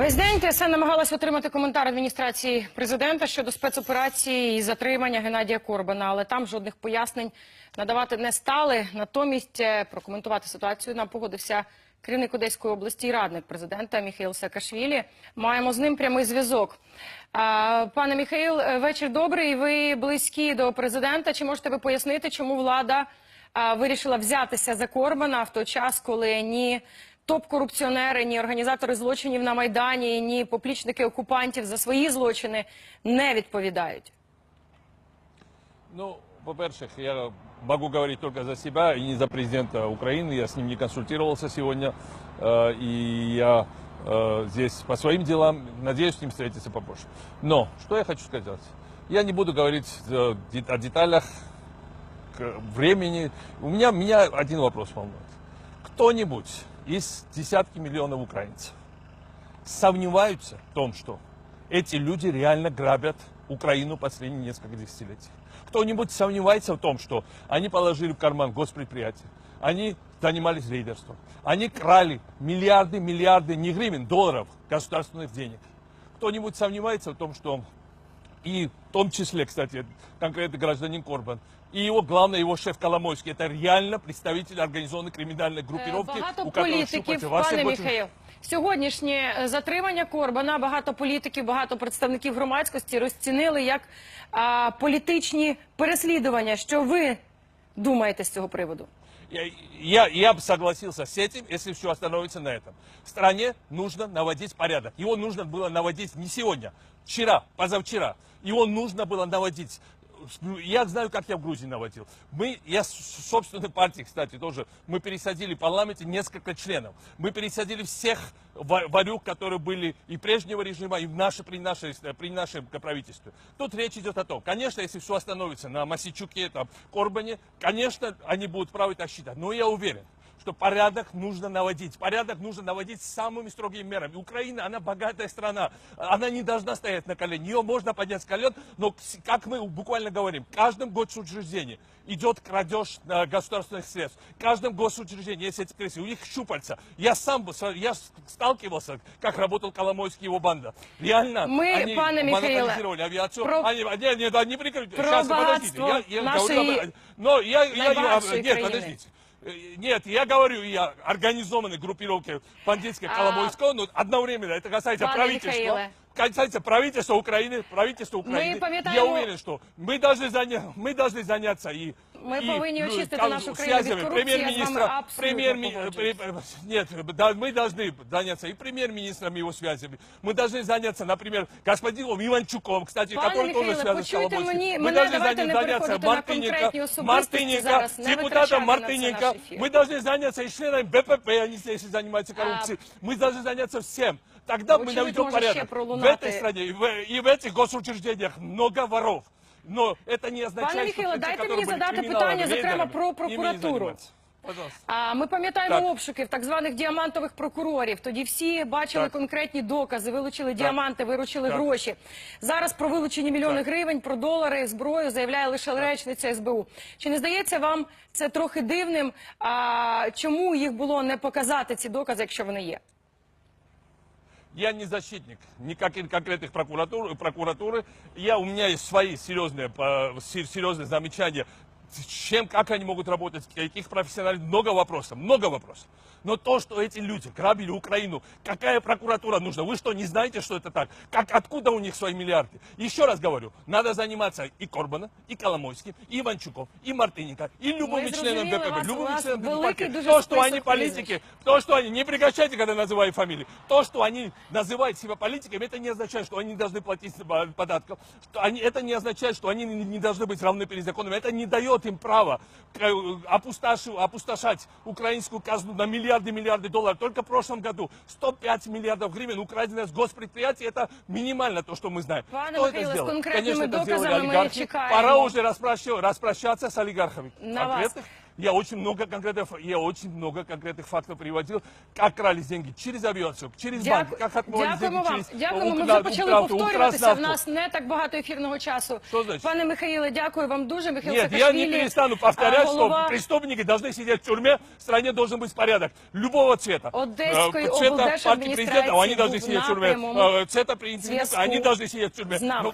Весь день ТСН намагалась отримати коментар адміністрації президента щодо спецоперації і затримання Геннадія Корбана, але там жодних пояснень надавати не стали. Натомість е, прокоментувати ситуацію нам погодився керівник Одеської області і радник президента Міхаїл Саакашвілі. Маємо з ним прямий зв'язок. Пане Міхаїл, е, вечір добрий. Ви близькі до президента. Чи можете ви пояснити, чому влада вирішила взятися за Корбана в той час, коли ні топ-корупціонери, ні організатори злочинів на Майдані, ні поплічники окупантів за свої злочини не відповідають? Ну, во-первых, я могу говорить только за себя и не за президента Украины. Я с ним не консультировался сегодня. э, И я э, здесь по своим делам. Надеюсь, с ним встретиться попозже. Но, что я хочу сказать. Я не буду говорить э, де- о деталях к времени. У меня, меня один вопрос волнует. Кто-нибудь из десятки миллионов украинцев сомневаются в том, что эти люди реально грабят Украину последние несколько десятилетий? Кто-нибудь сомневается в том, что они положили в карман госпредприятия, они занимались рейдерством, они крали миллиарды, миллиарды, не гривен, долларов государственных денег? Кто-нибудь сомневается в том, что и в том числе, кстати, конкретно гражданин Корбан, и его, главное, его шеф Коломойский, это реально представитель организованной криминальной группировки, Е, Багато у політиків, пане Міхаїл. Сьогоднішнє е, затримання Корбана багато політиків, багато представників громадськості розцінили як а, політичні переслідування. Що ви думаєте з цього приводу? Я, я, я бы согласился с этим, если все остановится на этом. В стране нужно наводить порядок. Его нужно было наводить не сегодня, вчера, позавчера. Его нужно было наводить. Я знаю, как я в Грузии наводил. Мы, я с собственной партии, кстати, тоже, мы пересадили в парламенте несколько членов. Мы пересадили всех ва- варюк, которые были и прежнего режима, и в наше, при, нашей, при нашем правительстве. Тут речь идет о том, конечно, если все остановится на Масичуке, там, Корбане, конечно, они будут правы так считать. Но я уверен, что порядок нужно наводить. Порядок нужно наводить самыми строгими мерами. Украина, она богатая страна. Она не должна стоять на колени. Ее можно поднять с колен, но, как мы буквально говорим, в каждом госучреждении идет крадеж э, государственных средств. В каждом госучреждении есть эти крысы. У них щупальца. Я сам я сталкивался, как работал Коломойский его банда. Реально, Мы, они пане монополизировали авиацию. про- Они, не, не, не про Сейчас, подождите. Я, я нашей говорю но я, я, я, нет, подождите. Нет, я говорю и о организованной группировке бандитской А- Коломойского, но одновременно это касается Пане правительства. Михаиле Касается правительства Украины, правительства Украины. пам'ятаємо- Я уверен, что мы должны, заня... мы должны заняться и Ми и, повинні ну, очистити кон- нашу країну від связями корупції, я з вами премьер-министра, абсолютно премьер-ми- погоджуюсь. пре- нет, да, мы должны заняться и премьер-министром, и его связями. Мы должны заняться, например, господином Иванчуком, кстати, Пане который тоже Михайле, связан с почуйте Коломойским. мені- Мы мене, должны давайте не заняться переходити на Мартыненко, конкретні особистості Мартыненко, зараз, не витрачати депутатом на це Мартыненко. наш ефір. Мы должны заняться и членами БПП, они здесь занимаются коррупцией. Мы должны заняться всем. Тогда мы Очевидно, наведем может, ще порядок. В пролунати. этой стране и в, и в этих госучреждениях много воров. Но это не означает, Пане что Михайло, те, дайте которые мені были задати криминалами, питання, зокрема, рейдерами, про ими не прокуратуру. заниматься. Пожалуйста. А ми пам'ятаємо Так. обшуків так званих діамантових прокурорів. Тоді всі бачили Так. конкретні докази, вилучили діаманти, виручили Так. гроші. Зараз про вилучені мільйони Так. гривень, про долари, зброю заявляє лише речниця СБУ. Чи не здається вам це трохи дивним? А чому їх було не показати ці докази, якщо вони є? Я не защитник никаких конкретных прокуратур, прокуратуры. Я, у меня есть свои серьезные, се- серьезные замечания, чем, как они могут работать, каких профессионалов, много вопросов, много вопросов. Но то, что эти люди грабили Украину, какая прокуратура нужна? Вы что, не знаете, что это так? Как, откуда у них свои миллиарды? Еще раз говорю, надо заниматься и Корбана, и Коломойским, и Иванчуком, и Мартыненко, и любыми зрозуміли БПП, вас, у любыми вас членами великий дуже То, что они политики, то, что они, не прекращайте, когда называют фамилии, то, что они называют себя политиками, это не означает, что они должны платить податков, что они, это не означает, что они не должны быть равны перед законом, это не дает им права э, опустошать украинскую казну на миллиарды, миллиарды долларов. Только в прошлом году 105 миллиардов гривен украдено с госпредприятий, это минимально то, что мы знаем. Пане Кто это Михайле, с сделал? конкретными Конечно, это сделали олигархи. Пора уже распроща- распрощаться с олигархами. На вас. Конкретных Я очень много конкретных, я очень много конкретных фактов приводил, как крались деньги через авиацию, через банки, как отмывались Дякуємо деньги вам. через Дякуємо. Ми Укра- вже почали Укравту, повторюватися. В Украснафту. нас не так багато ефірного часу. Що значить? Пане Михаїле, дякую вам дуже. Михайло Нет, я Саакашвілі, не перестану а, повторять, что голова преступники должны сидеть в тюрьме, в стране должен быть порядок. Любого цвета. Одесской Э, Цвета партии облдержадминистрации президента, они должны был сидеть в тюрьме. напрямом Э, Цвета президента, зв'язку они должны сидеть в тюрьме. з нами. Ну,